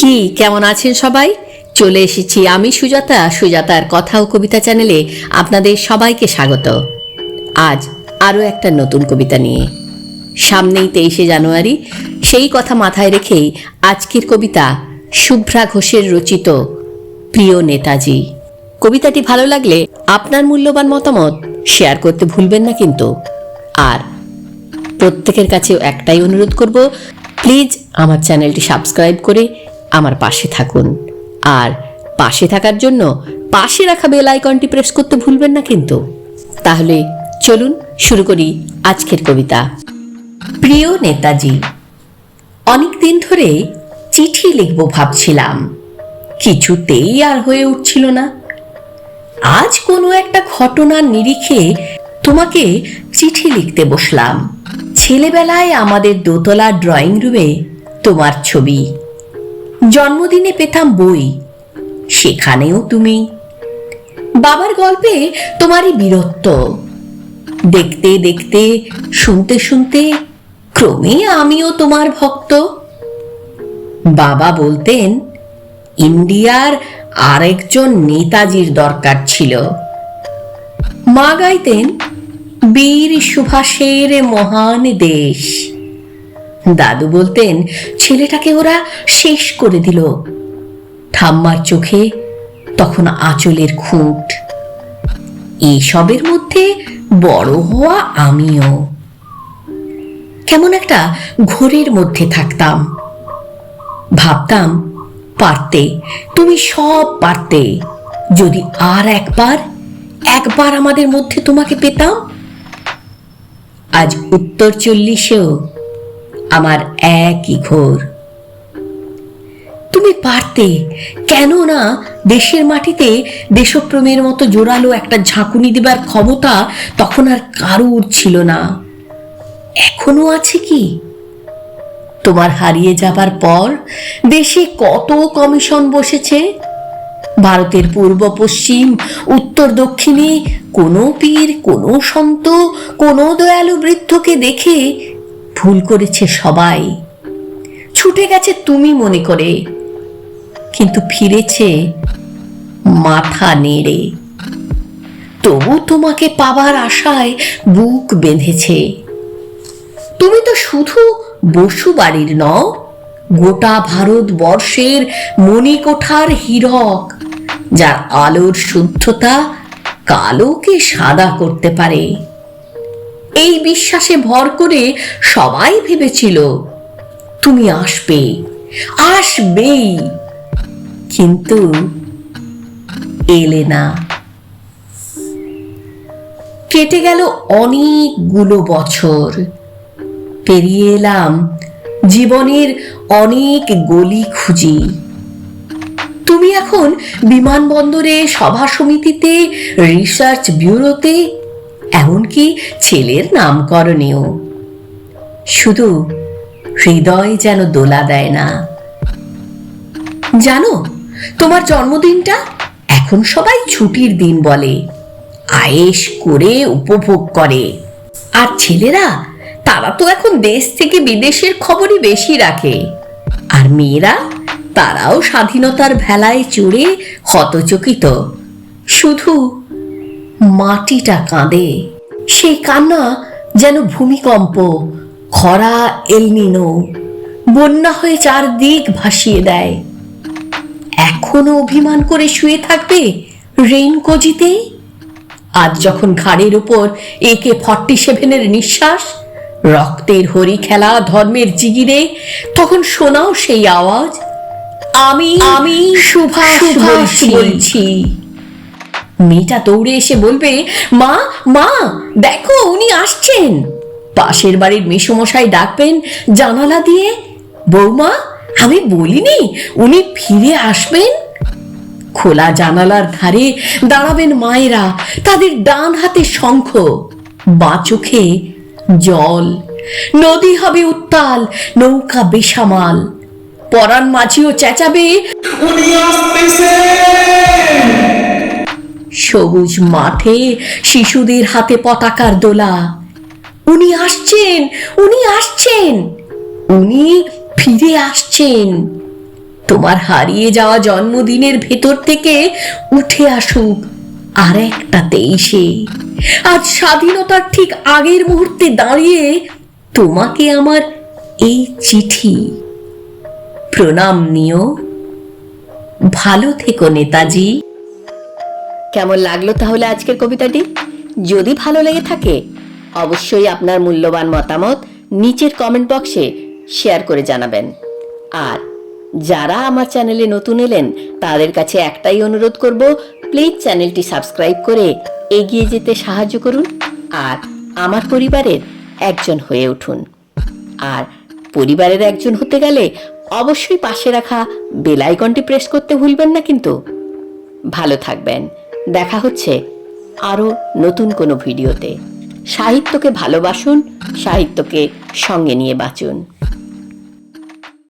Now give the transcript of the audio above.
কি কেমন আছেন সবাই? চলে এসেছি আমি সুজাতা, সুজাতার কথা ও কবিতা চ্যানেলে আপনাদের সবাইকে স্বাগত। আজ আরও একটা নতুন কবিতা নিয়ে। সামনেই তেইশে জানুয়ারি, সেই কথা মাথায় রেখেই আজকের কবিতা শুভ্রা ঘোষের রচিত প্রিয় নেতাজি। কবিতাটি ভালো লাগলে আপনার মূল্যবান মতামত শেয়ার করতে ভুলবেন না কিন্তু। আর প্রত্যেকের কাছে একটাই অনুরোধ করব, প্লিজ আমার চ্যানেলটি সাবস্ক্রাইব করে আমার পাশে থাকুন। আর পাশে থাকার জন্য পাশে রাখা বেল আইকনটি প্রেস করতে ভুলবেন না কিন্তু। তাহলে চলুন শুরু করি আজকের কবিতা। প্রিয় নেতাজি অনেক দিন ধরে চিঠি লিখব ভাবছিলাম। কিছুতেই আর হয়ে উঠছিল না। আজ কোনো একটা ঘটনার নিরিখে তোমাকে চিঠি লিখতে বসলাম। ছেলেবেলায় আমাদের দোতলা ড্রয়িং রুমে তোমার ছবি। জন্মদিনে পেতাম বই। সেখানেও তুমি। বাবার গল্পে তোমারই বীরত্ব। দেখতে দেখতে, শুনতে শুনতে, ক্রমে আমিও তোমার ভক্ত। বাবা বলতেন, ইন্ডিয়ার আরেকজন নেতাজির দরকার ছিল। মা গাইতেন, বীর সুভাষের মহান দেশ। দাদু বলতেন, ছেলেটাকে ওরা শেষ করে দিল। ঠাম্মার চোখে তখন আঁচলের খুঁট। এসবের মধ্যে বড় হওয়া আমিও। কেমন একটা ঘোরের মধ্যে থাকতাম। ভাবতাম, পারতে, তুমি সব পারতে। যদি আর একবার একবার আমাদের মধ্যে তোমাকে পেতাম? আজ উত্তর চল্লিশেও আমার একই ঘোর। তুমি পারতে, কেন না দেশের মাটিতে দেশপ্রেমের মতো জোরালো একটা ঝাঁকুনি দেবার ক্ষমতা তখন আর কারুর ছিল না। এখনও আছে কি? তোমার হারিয়ে যাবার পর দেশে কত কমিশন বসেছে? ভারতের পূর্ব, পশ্চিম, উত্তর, দক্ষিণে কোনো পীর, কোনো সন্ত, কোনো দয়ালু বৃদ্ধকে দেখে ভুল করেছে সবাই। ছুটে গেছে তুমি মনে করে, কিন্তু ফিরেছে মাথা নেড়ে। তবু তোমাকে পাবার আশায় বুক বেঁধেছে। তুমি তো শুধু বসু বাড়ির নও, গোটা ভারতবর্ষের মণিকোঠার হীরক, যার আলোর শুদ্ধতা কালোকে সাদা করতে পারে। এই বিশ্বাসে ভর করে সবাই ভেবেছিল, তুমি আসবে, আসবেই। কিন্তু এলে না। কেটে গেল অনেকগুলো বছর। পেরিয়ে এলাম জীবনের অনেক গলি খুঁজি। তুমি এখন বিমানবন্দরে, সভা সমিতিতে, রিসার্চ ব্যুরোতে এমনকি ছেলের নামকরণেও শুধু হৃদয় যেন দোলা দেয় না। জানো, তোমার জন্মদিনটা এখন সবাই ছুটির দিন বলে, আয়েশ করে উপভোগ করে। আর ছেলেরা, তারা তো এখন দেশ থেকে বিদেশের খবরই বেশি রাখে। আর মেয়েরা, তারাও স্বাধীনতার ভেলায় চড়ে হতচকিত। শুধু মাটিটা কাঁদে। সেই কান্না যেন ভূমিকম্প খরা এলনিনো বন্যা হয়ে চারদিক ভাসিয়ে দেয়। এখনও অভিমান করে শুয়ে থাকবে রেইন কজিতে? আজ যখন ঘাড়ের উপর একে ফর্টি সেভেনের নিঃশ্বাস রক্তের হরি খেলা ধর্মের জিগিরে তখন শোনাও সেই আওয়াজ আমি আমি সুভাষ বলছি। মেয়েটা দৌড়ে এসে বলবে, মা মা, দেখো উনি আসছেন। পাশের বাড়ির মেসমশাই ডাকবেন জানালা দিয়ে, বৌমা, আমি বলিনি উনি ফিরে আসবেন? খোলা জানালার ধারে দাঁড়াবেন মায়েরা, তাদের ডান হাতে শঙ্খ, বা চোখে জল। নদী হবে উত্তাল, নৌকা বেসামাল। পরাণ মাঝিও চেঁচাবে, উনি আসতেছে সবুজ মাঠে শিশুদের হাতে পতাকার দোলা। উনি আসছেন উনি আসছেন, উনি ফিরে আসছেন। তোমার হারিয়ে যাওয়া জন্মদিনের ভেতর থেকে উঠে আসুক আর একটা তেইশে। আজ স্বাধীনতার ঠিক আগের মুহূর্তে দাঁড়িয়ে তোমাকে আমার এই চিঠি। প্রণাম নিও। ভালো থেকো নেতাজি। কেমন লাগল তাহলে আজকের কবিতাটি? যদি ভালো লেগে থাকে, অবশ্যই আপনার মূল্যবান মতামত নিচের কমেন্ট বক্সে শেয়ার করে জানাবেন। আর যারা আমার চ্যানেলে নতুন এলেন, তাদের কাছে একটাই অনুরোধ করব প্লিজ চ্যানেলটি সাবস্ক্রাইব করে এগিয়ে যেতে সাহায্য করুন আর আমার পরিবারের একজন হয়ে উঠুন। আর পরিবারের একজন হতে গেলে অবশ্যই পাশে রাখা বেল আইকনটি প্রেস করতে ভুলবেন না কিন্তু। ভালো থাকবেন। দেখা হচ্ছে আরও নতুন কোনো ভিডিওতে। সাহিত্যকে ভালোবাসুন সাহিত্যকে সঙ্গে নিয়ে বাঁচুন।